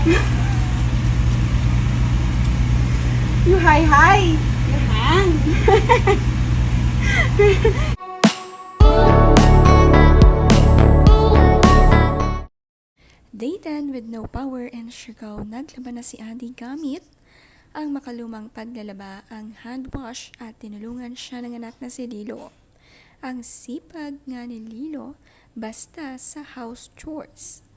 You hi hi. Day 10 with no power and Siargao, naglaban na si Andy gamit ang makalumang paglalaba, ang hand wash at tinulungan siya ng anak na si Lilo. Ang sipag nga ni Lilo basta sa house chores.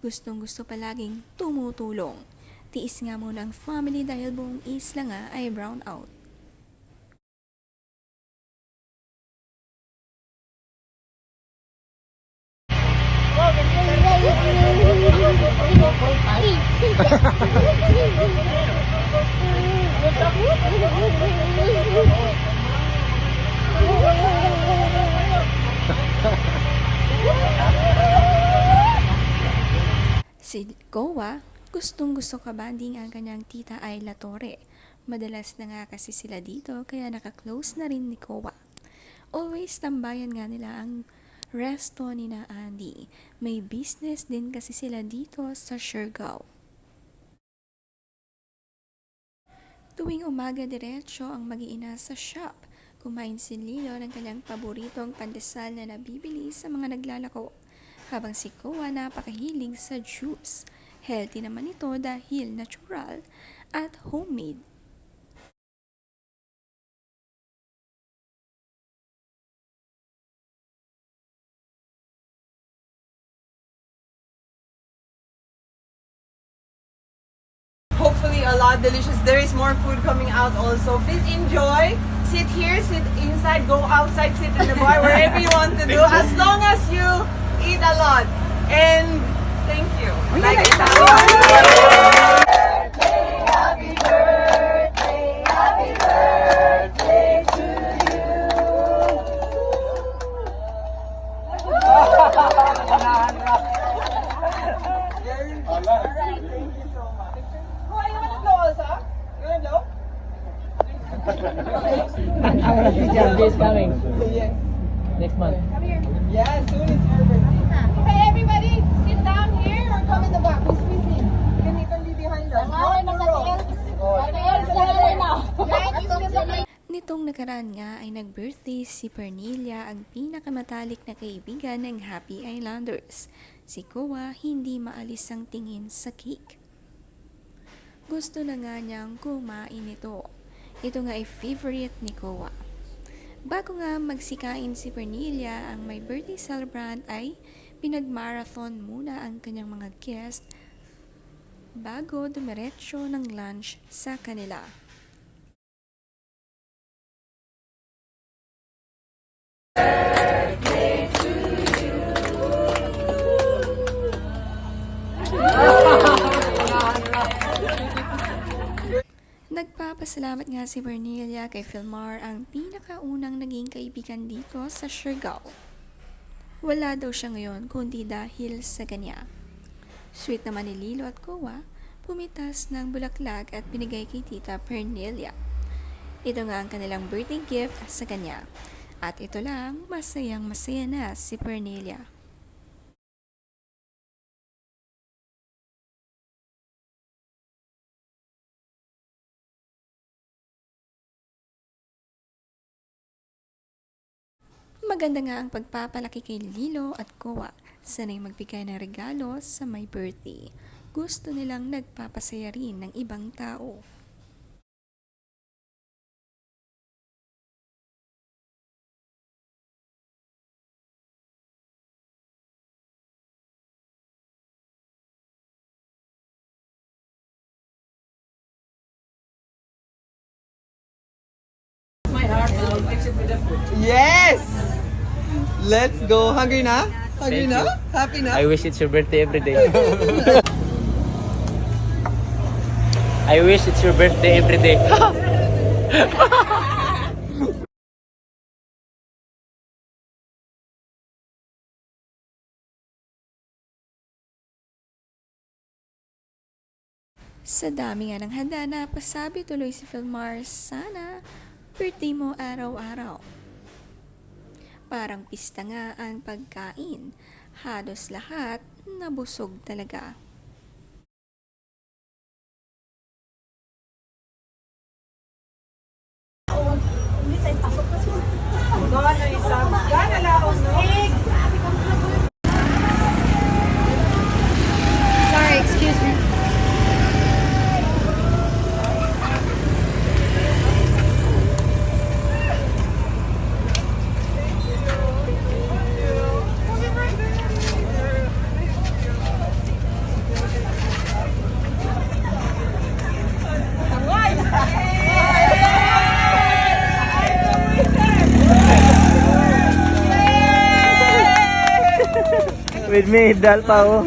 Gustong gusto palaging tumutulong. Tiis nga muna ang family dahil buong isla nga ay brown out. Si Kowa, gustong gusto kabanding ang kanyang tita Ayla Torre. Madalas na nga kasi sila dito kaya nakaklose na rin ni Kowa. Always tambayan nga nila ang resto ni na Andy. May business din kasi sila dito sa Siargao. Tuwing umaga diretso ang mag-iina sa shop. Kumain si Lilo ng kanyang paboritong pandesal na nabibili sa mga naglalako. Habang si Koa napakahilig sa juice. Healthy naman ito dahil natural at homemade. hopefully a lot delicious. There is more food coming out also. Please enjoy. Sit here, sit inside, go outside, sit in the bar, wherever you want to do, as long as you eat a lot. And thank you. Like? You want to blow? Jay is coming Yes. next month. Yeah, soon it's your birthday. Okay, everybody, sit down here or come in the back. Who's busy? You can even be behind us. Not your row. Nitong nakaraan nga ay nag-birthday si Pernilia, ang pinakamatalik na kaibigan ng Happy Islanders. Si Koa hindi maalis ang tingin sa cake. Gusto na nga niyang kumain ito. Ito nga ay favorite ni Koa. Bago nga magsikain si Pernilia, ang may birthday celebrant ay pinag-marathon muna ang kanyang mga guest bago dumiretso ng lunch sa kanila. Nagpapasalamat nga si Bernelia kay Philmar ang pinakaunang naging kaibigan dito sa Siargao. Wala daw siya ngayon kundi dahil sa kanya. Sweet naman ni Lilo at Kowa, pumitas ng bulaklak at binigay kay Tita Pernelia. Ito nga ang kanilang birthday gift sa kanya. At ito lang, masayang masaya na si Pernelia. Maganda nga ang pagpapalaki kay Lilo at Kowa. Sanay magbigay ng regalo sa may birthday. Gusto nilang nagpapasaya rin ng ibang tao. Yes! Let's go. Hungry na? Hungry Thank na? you. Happy na? I wish it's your birthday every day. I wish it's your birthday every day. Sa dami nga ng handa na pasabi tuloy si Philmar, sana birthday mo araw-araw. Parang pista nga ang pagkain. Halos lahat nabusog talaga. With me, dal pa oh.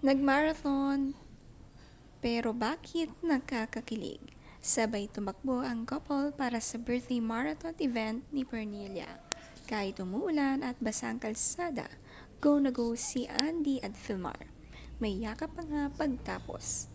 Nagmarathon, pero bakit nakakakilig? Sabay tumakbo ang couple para sa birthday marathon event ni Pernilia. Kahit umuulan at basang kalsada, go na go si Andy at Filmar. May yakap pa nga pagtapos.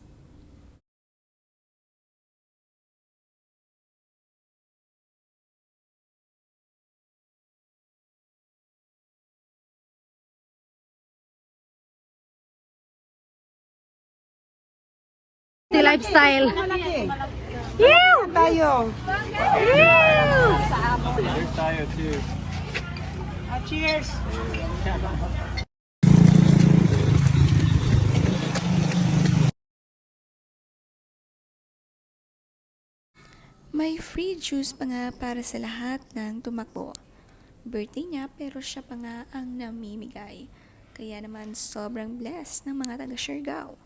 The lifestyle. Tayo. tayo too. Cheers. May free juice pa nga para sa lahat ng tumakbo. Birthday niya pero siya pa nga ang namimigay. Kaya naman sobrang blessed ng mga taga Siargao.